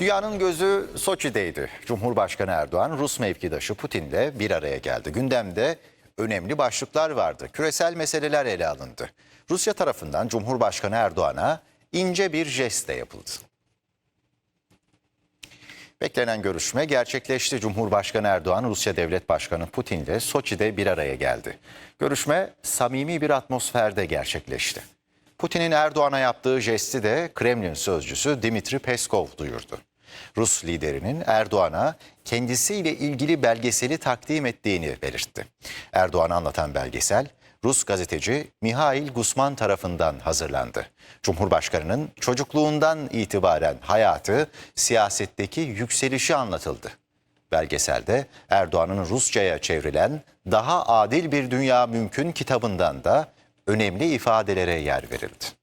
Dünyanın gözü Soçi'deydi. Cumhurbaşkanı Erdoğan Rus mevkidaşı Putin'le bir araya geldi. Gündemde önemli başlıklar vardı. Küresel meseleler ele alındı. Rusya tarafından Cumhurbaşkanı Erdoğan'a ince bir jest de yapıldı. Beklenen görüşme gerçekleşti. Cumhurbaşkanı Erdoğan, Rusya Devlet Başkanı Putin'le Soçi'de bir araya geldi. Görüşme samimi bir atmosferde gerçekleşti. Putin'in Erdoğan'a yaptığı jesti de Kremlin sözcüsü Dimitri Peskov duyurdu. Rus liderinin Erdoğan'a kendisiyle ilgili belgeseli takdim ettiğini belirtti. Erdoğan'ı anlatan belgesel Rus gazeteci Mihail Gusman tarafından hazırlandı. Cumhurbaşkanının çocukluğundan itibaren hayatı, siyasetteki yükselişi anlatıldı. Belgeselde Erdoğan'ın Rusça'ya çevrilen Daha Adil Bir Dünya Mümkün kitabından da önemli ifadelere yer verildi.